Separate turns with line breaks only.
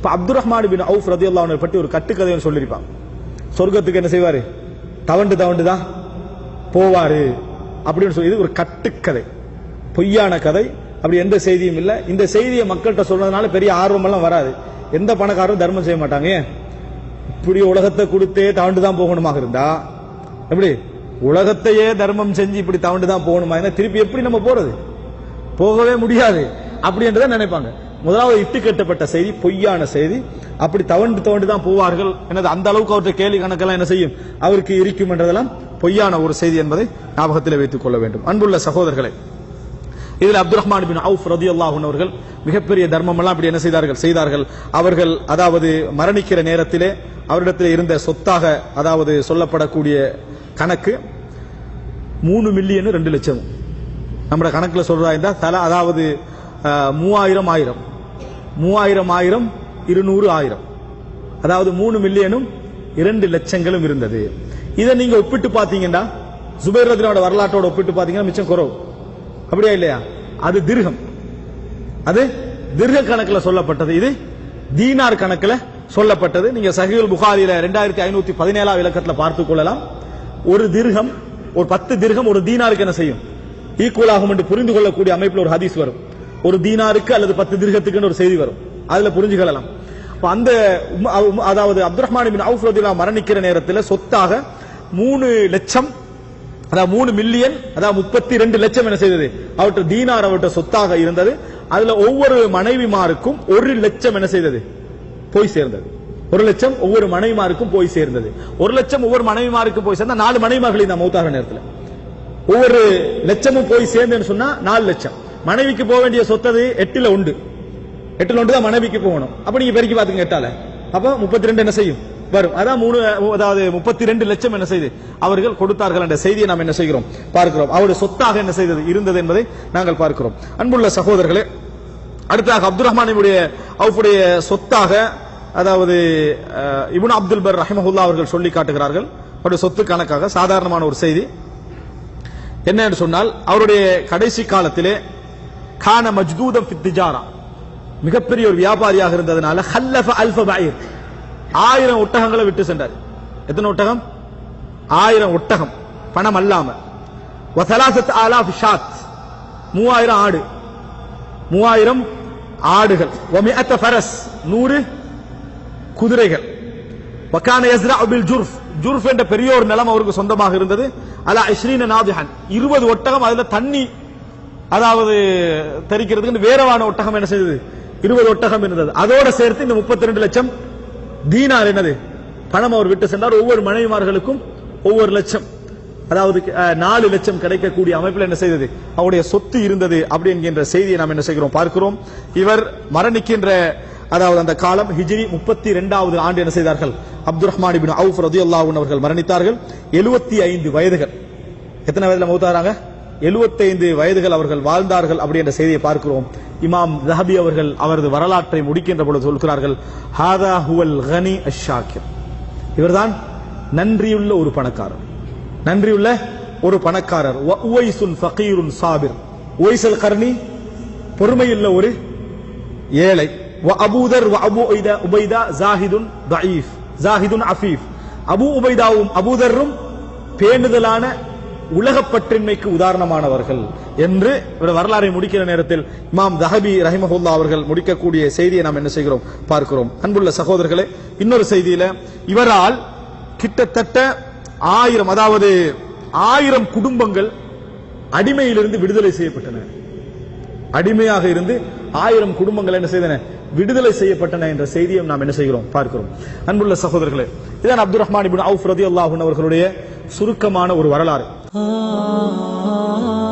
இப்ப Abdul Rahman bin Auf ரதி அல்லாஹ் பற்றி ஒரு கட்டுக்கதைன்னு சொல்லியிருப்பான் சொர்க்கத்துக்கு என்ன செய்வாரு? தவண்டு தவண்டு தான் போவாரு. அப்படின்னு சொல்லி இது ஒரு கட்டுக்கதை. பொய்யான கதை. அப்படி எந்த செய்தியும் இல்ல. இந்த செய்தியை மக்கள்கிட்ட சொல்றதுனால பெரிய ஆர்வம் எல்லாம் வராது. எந்த பணக்காரரும் தர்மம் செய்ய மாட்டாங்க. இப்படி உலகத்தை கொடுத்தே தவண்டு தான் போகணுமாக இருந்தா எப்படி? உலகத்தையே தர்மம் செஞ்சு இப்படி தவண்டு தான் போகணுமா? திருப்பி எப்படி நம்ம போறது? போகவே முடியாது. அப்படின்றத நினைப்பாங்க. முதலாவது இட்டு கட்டப்பட்ட செய்தி பொய்யான செய்தி. அப்படி தவண்டு தவண்டு தான் போவார்கள். எனது அந்த அளவுக்கு அவற்றை கேள்வி கணக்கெல்லாம் என்ன செய்யும்? அவருக்கு இருக்கும் என்றதெல்லாம் பொய்யான ஒரு செய்தி என்பதை ஞாபகத்தில் வைத்துக் கொள்ள வேண்டும். அன்புள்ள சகோதரர்களே இதில் அப்துல் ரஹ்மான் பின் அவுஃப் ரதி அவர்கள் மிகப்பெரிய தர்மம் எல்லாம் அப்படி என்ன செய்தார்கள்? செய்தார்கள் அவர்கள் அதாவது மரணிக்கிற நேரத்திலே அவரிடத்தில் இருந்த சொத்தாக அதாவது சொல்லப்படக்கூடிய கணக்கு மூணு மில்லியன் ரெண்டு லட்சம். நம்ம கணக்கில் சொல்றதா இருந்தா தலை அதாவது மூவாயிரம் ஆயிரம். மூவாயிரம் ஆயிரம் இருநூறு ஆயிரம். அதாவது மூணு மில்லியனும் இரண்டு லட்சங்களும் இருந்தது. இதை நீங்க ஒப்பிட்டு பாத்தீங்கன்னா சுபேர் ரத்னோட வரலாற்றோட ஒப்பிட்டு பாத்தீங்கன்னா மிச்சம் குறவு. அப்படியா இல்லையா? அது திர்கம். அது திர்க கணக்கில் சொல்லப்பட்டது. இது தீனார் கணக்கில் சொல்லப்பட்டது. நீங்க சஹீல் புகாரியில ரெண்டாயிரத்தி ஐநூத்தி பதினேழாம் விளக்கத்தில் பார்த்துக் கொள்ளலாம். ஒரு திர்கம் ஒரு பத்து திர்கம் ஒரு தீனாருக்கு என்ன செய்யும்? ஈக்குவல் ஆகும் என்று புரிந்து கொள்ளக்கூடிய அமைப்பில் ஒரு ஹதீஸ் வரும். ஒரு தீனாருக்கு அல்லது பத்து திருகத்துக்குன்னு ஒரு செய்தி வரும். அதுல புரிஞ்சுக்கலாம் அந்த அதாவது அப்துல் ரஹ்மான் பின் அவுஃப் ரதிலா மரணிக்கிற நேரத்தில் சொத்தாக மூணு லட்சம் அதாவது மூணு மில்லியன் அதாவது முப்பத்தி ரெண்டு லட்சம் என்ன செய்தது? அவற்ற தீனார் அவற்ற சொத்தாக இருந்தது. அதுல ஒவ்வொரு மனைவிமாருக்கும் ஒரு லட்சம் என்ன செய்தது? போய் சேர்ந்தது. ஒரு லட்சம் ஒவ்வொரு மனைவிமாருக்கும் போய் சேர்ந்தது. ஒரு லட்சம் ஒவ்வொரு மனைவிமாருக்கும் போய் சேர்ந்தா நாலு மனைவிமார்கள் இந்த மௌத்தாக நேரத்தில். ஒவ்வொரு லட்சமும் போய் சேர்ந்துன்னு சொன்னா நாலு லட்சம். மனைவிக்கு போக வேண்டிய சொத்தது எட்டுல உண்டு. எட்டுல உண்டு தான் மனைவிக்கு போகணும். அப்ப நீங்க பெருக்கி பாத்துங்க எட்டால. அப்ப முப்பத்தி ரெண்டு என்ன செய்யும்? வரும். அதான் மூணு அதாவது முப்பத்தி ரெண்டு லட்சம் என்ன செய்து? அவர்கள் கொடுத்தார்கள் என்ற செய்தியை நாம் என்ன செய்கிறோம்? பார்க்கிறோம். அவருடைய சொத்தாக என்ன செய்தது? இருந்தது என்பதை நாங்கள் பார்க்கிறோம். அன்புள்ள சகோதரர்களே அடுத்ததாக அப்துல் ரஹ்மானுடைய அவருடைய சொத்தாக அதாவது அஹ், அப்துல் பர் ரஹிமஹுல்லா அவர்கள் சொல்லி காட்டுகிறார்கள். அவருடைய சொத்து கணக்காக சாதாரணமான ஒரு செய்தி. என்ன என்று சொன்னால் அவருடைய கடைசி காலத்திலே கான மஜ்கூதம் ஃபித் திஜாரா. மிகப்பெரிய ஒரு வியாபாரியாக இருந்ததுனால ஹல்லஃப அல்ஃப பைர் ஆயிரம் ஒட்டகங்களை விட்டு சென்றார். எத்தனை ஒட்டகம்? ஆயிரம் ஒட்டகம். பணம் அல்லாம. வசலாசத் ஆலாஃப் ஷாத். மூவாயிரம் ஆடு. மூவாயிரம் ஆடுகள். ஒமிஅத்த ஃபரஸ். நூறு குதிரைகள். வக்கான யஸ்ரா அபில் ஜுர்ஃப். ஜுர்ஃப் என்ற பெரிய ஒரு நிலம் அவருக்கு சொந்தமாக இருந்தது. அலா இஸ்ரீன நாதிஹன். இருபது ஒட்டகம் அதுல தண்ணி அதாவது தெரிக்கிறதுக்கு வேறவான ஒட்டகம் என்ன செய்தது? இருபது ஒட்டகம் இருந்தது. அதோட சேர்த்து இந்த முப்பத்தி ரெண்டு லட்சம் தீனார் என்னது? பணம் அவர் விட்டு சென்றார். ஒவ்வொரு மனைவிமார்களுக்கும் ஒவ்வொரு லட்சம். அதாவது நாலு லட்சம் கிடைக்கக்கூடிய அமைப்பில் என்ன செய்தது? அவருடைய சொத்து இருந்தது அப்படி என்கின்ற செய்தியை நாம் என்ன செய்கிறோம்? பார்க்கிறோம். இவர் மரணிக்கின்ற அதாவது அந்த காலம் ஹிஜ்ரி முப்பத்தி இரண்டாவது ஆண்டு என்ன செய்தார்கள்? அப்துல் ரஹ்மான் பின் அவுஃப் ரதியுல்லாஹு அவர்கள் மரணித்தார்கள். எழுபத்தி ஐந்து வயதுகள். எத்தனை வயதுல மௌத்தாராங்க 75 வயதுகள் அவர்கள் வாழ்ந்தார்கள் அப்படி என்ற செய்தியை பார்க்கிறோம். இமாம் ஜஹபி அவர்கள் அவரது வரலாற்றை முடிக்கின்ற பொழுது சொல்கிறார்கள் ஹாதா ஹுவல் கனி அஷாக்கிர். இவர்தான் நன்றியுள்ள ஒரு பணக்காரர். நன்றியுள்ள ஒரு பணக்காரர். உவைசுன் ஃபகீருன் சாபிர். உவைசல் கர்ணி பொறுமையுள்ள ஒரு ஏழை. அபூதர் வ அபு உபைதா ஜாஹிதுன் தயீஃப். ஜாஹிதுன் அஃபீஃப். அபு உபைதாவும் அபூதரும் பேணுதலான உலகப்பற்றின்மைக்கு உதாரணமானவர்கள் என்று இவர் வரலாறை முடிக்கிற நேரத்தில் இமாம் தஹபி ரஹிமஹுல்லா அவர்கள் முடிக்கக்கூடிய செய்தியை நாம் என்ன செய்கிறோம்? பார்க்கிறோம். அன்புள்ள சகோதரர்களே இன்னொரு செய்தியில இவரால் கிட்டத்தட்ட ஆயிரம் அதாவது ஆயிரம் குடும்பங்கள் அடிமையிலிருந்து விடுதலை செய்யப்பட்டன. அடிமையாக இருந்து ஆயிரம் குடும்பங்கள் என்ன செய்தன? விடுதலை செய்யப்பட்டன என்ற செய்தியை நாம் என்ன செய்கிறோம்? பார்க்கிறோம். அன்புள்ள சகோதரர்களே இதான் அப்துல் ரஹ்மான் இப்னு அவுஃப் ரதி அவர்களுடைய சுருக்கமான ஒரு வரலாறு.
Oh.